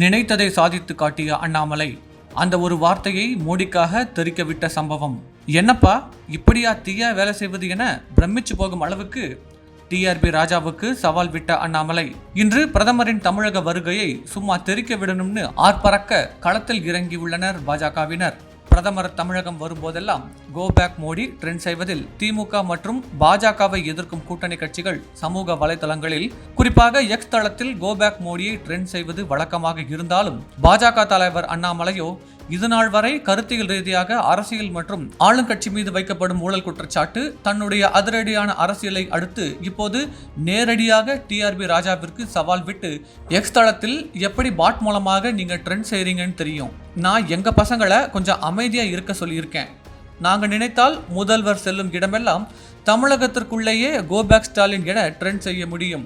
நினைத்ததை சாதித்து காட்டிய அண்ணாமலை அந்த ஒரு வார்த்தையை மோடிக்காக தெரிக்கவிட்ட சம்பவம். என்னப்பா இப்படியா தீயா வேலை செய்வது என பிரமிச்சு போகும் அளவுக்கு டிஆர்பி ராஜாவுக்கு சவால் விட்ட அண்ணாமலை. இன்று பிரதமரின் தமிழக வருகையை சும்மா தெரிக்க விடணும்னு ஆர்ப்பறக்க களத்தில் இறங்கியுள்ளனர் பாஜகவினர். பிரதமர் தமிழகம் வரும்போதெல்லாம் கோ பேக் மோடி ட்ரெண்ட் செய்வதில் திமுக மற்றும் பாஜகவை எதிர்க்கும் கூட்டணி கட்சிகள் சமூக வலைதளங்களில் குறிப்பாக எக்ஸ் தளத்தில் கோ பேக் மோடியை ட்ரெண்ட் செய்வது வழக்கமாக இருந்தாலும் பாஜக தலைவர் அண்ணாமலையோ இதுநாள் வரை கருத்தியல் ரீதியாக அரசியல் மற்றும் ஆளுங்கட்சி மீது வைக்கப்படும் ஊழல் குற்றச்சாட்டு தன்னுடைய அதிரடியான அரசியலை அடுத்து இப்போது நேரடியாக டிஆர்பி ராஜாவிற்கு சவால் விட்டு எக்ஸ் தளத்தில் எப்படி பாட் மூலமாக நீங்க ட்ரெண்ட் செய்றீங்கன்னு தெரியும். நான் எங்க பசங்களை கொஞ்சம் அமைதியா இருக்க சொல்லியிருக்கேன். நாங்க நினைத்தால் முதல்வர் செல்லும் இடமெல்லாம் தமிழகத்திற்குள்ளேயே கோபேக் ஸ்டாலின் என ட்ரெண்ட் செய்ய முடியும்.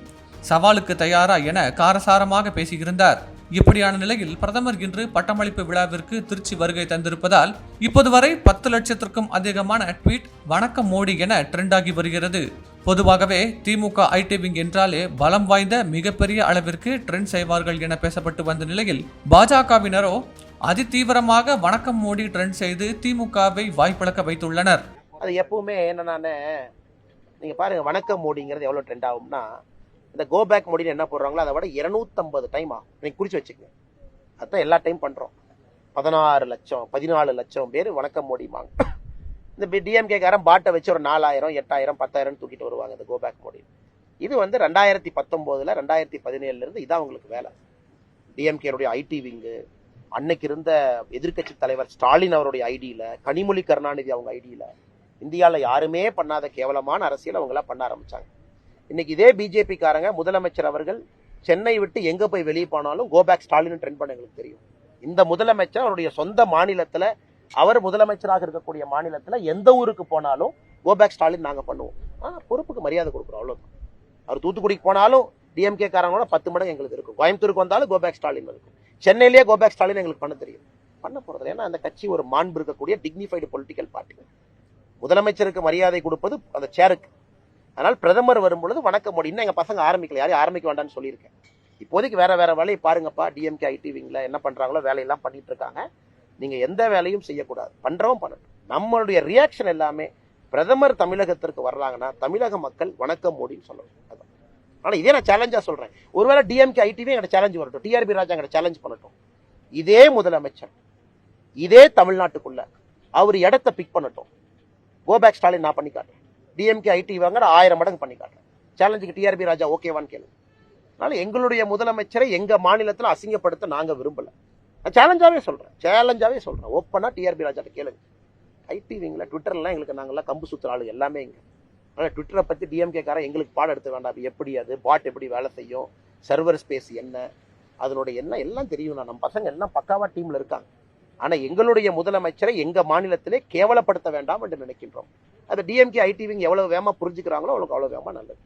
சவாலுக்கு தயாரா என காரசாரமாக பேசியிருந்தார். இப்படியான நிலையில் பிரதமர் இன்று பட்டமளிப்பு விழாவிற்கு திருச்சி வருகை தந்திருப்பதால் இப்போது வரை பத்து லட்சத்திற்கும் அதிகமான ட்வீட் வணக்கம் மோடி என ட்ரெண்டாகி வருகிறது. பொதுவாகவே திமுக ஐடி விங் என்றாலே பலம் வாய்ந்த மிகப்பெரிய அளவிற்கு ட்ரெண்ட் செய்வார்கள் என பேசப்பட்டு வந்த நிலையில் பாஜகவினரோ அதிதீவிரமாக வணக்கம் மோடி ட்ரெண்ட் செய்து திமுகவை வாய்ப்பிழக்க வைத்துள்ளனர். அது எப்பவுமே என்னன்னா நீங்கள் பாருங்க வணக்கம் மோடிங்கிறது எவ்வளோ ட்ரெண்ட் ஆகும்னா இந்த கோ பேக் மோடின்னு என்ன போடுறாங்களோ அதை விட இருநூத்தம்பது டைம் ஆகும். நீங்கள் குறிச்சு வச்சுக்கங்க அதுதான் எல்லா டைம் பண்ணுறோம் பதினாறு லட்சம் பதினாலு லட்சம் பேர் வணக்கம் மோடிமாங்க இந்த டிஎம்கேக்காரன் பாட்டை வச்சு ஒரு நாலாயிரம் எட்டாயிரம் பத்தாயிரம் தூக்கிட்டு வருவாங்க இந்த கோ பேக் மோடி இது வந்து ரெண்டாயிரத்தி பத்தொம்போதில் ரெண்டாயிரத்தி பதினேழுலேருந்து இதான் உங்களுக்கு வேலை. டிஎம்கேனுடைய ஐடி விங்கு அன்னைக்கு இருந்த எதிர்க்கட்சி தலைவர் ஸ்டாலின் அவருடைய ஐடியில் கனிமொழி கருணாநிதி அவங்க ஐடியில் இந்தியாவில் யாருமே பண்ணாத கேவலமான அரசியல் அவங்களாம் பண்ண ஆரம்பிச்சாங்க. இன்னைக்கு இதே பிஜேபி காரங்க முதலமைச்சர் அவர்கள் சென்னை விட்டு எங்க போய் வெளியே போனாலும் கோபேக் ஸ்டாலின் ட்ரெண்ட் பண்ண எங்களுக்கு தெரியும். இந்த முதலமைச்சர் அவருடைய சொந்த மாநிலத்துல அவர் முதலமைச்சராக இருக்கக்கூடிய மாநிலத்துல எந்த ஊருக்கு போனாலும் கோபேக் ஸ்டாலின் நாங்க பண்ணுவோம். ஆ, பொறுப்புக்கு மரியாதை கொடுக்குறோம் அவ்வளவுதான். அவர் தூத்துக்குடிக்கு போனாலும் டிஎம்கே காரங்களோட பத்து மடங்கு எங்களுக்கு இருக்கும். கோயம்புத்தூருக்கு வந்தாலும் கோபேக் ஸ்டாலின் இருக்கும். சென்னையிலேயே கோபேக் ஸ்டாலின் எங்களுக்கு பண்ண தெரியும். பண்ண போறது ஏன்னா அந்த கட்சி ஒரு மாண்பு இருக்கக்கூடிய டிக்னிஃபைடு பொலிட்டிக்கல் பார்ட்டி முதலமைச்சருக்கு மரியாதை கொடுப்பது அந்த சேருக்கு அதனால் பிரதமர் வரும்பொழுது வணக்கம் மோடி. இன்னும் எங்கள் பசங்க ஆரம்பிக்கல. யாரையும் ஆரம்பிக்க வேண்டாம்னு சொல்லியிருக்கேன். இப்போதைக்கு வேற வேற வேலையை பாருங்கப்பா. டிஎம்கே ஐடி என்ன பண்ணுறாங்களோ வேலையெல்லாம் பண்ணிட்டு இருக்காங்க எந்த வேலையும் செய்யக்கூடாது. பண்ணுறவும் பண்ணணும். நம்மளுடைய ரியாக்ஷன் எல்லாமே பிரதமர் தமிழகத்திற்கு வர்றாங்கன்னா தமிழக மக்கள் வணக்கம் மோடின்னு சொல்லணும். அதான். ஆனால் இதே நான் சேலஞ்சாக சொல்கிறேன் ஒருவேளை டிஎம்கே ஐடிவி எங்கிட்ட சேலஞ்சு வரட்டும். டிஆர்பி ராஜா எங்கிட்ட சேலஞ்ச் பண்ணட்டும். இதே முதலமைச்சர் இதே தமிழ்நாட்டுக்குள்ள அவர் இடத்த பிக் பண்ணட்டும். கோபேக் ஸ்டாலின் நான் பண்ணி காட்டேன் டிஎம்கே ஐடி வாங்குற ஆயிரம் மடங்கு பண்ணி காட்டுறேன். சேலஞ்சுக்கு டிஆர்பி ராஜா ஓகேவான்னு கேளு. அதனால எங்களுடைய முதலமைச்சரை எங்க மாநிலத்தில் அசிங்கப்படுத்த நாங்க விரும்பல. நான் சேலஞ்சாவே சொல்றேன். சேலஞ்சாவே சொல்றேன். ஓப்பனா டிஆர்பி ராஜாட்ட கேளுங்க. ஐடி விங்ல ட்விட்டர்லாம் எங்களுக்கு நாங்கள்லாம் கம்பு சுத்துற ஆளு எல்லாமே இங்கே. அதனால் ட்விட்டரை பற்றி டிஎம்கே எங்களுக்கு பாடம் எடுத்து வேண்டாம். அது எப்படி அது பாட் எப்படி வேலை செய்யும்? சர்வர் ஸ்பேஸ் என்ன? அதனுடைய என்ன எல்லாம் தெரியும். நம்ம பசங்க எல்லாம் பக்காவாக டீமில் இருக்காங்க. ஆனா எங்களுடைய முதலமைச்சரை எங்க மாநிலத்திலே கேவலப்படுத்த வேண்டாம் என்று நினைக்கின்றோம். அது டிஎம்கே ஐடிவிங் எவ்வளோ எவ்வளவு வேகமா புரிஞ்சுக்கிறாங்களோ அவ்வளவு அவ்வளவு வேகமாக நல்லது.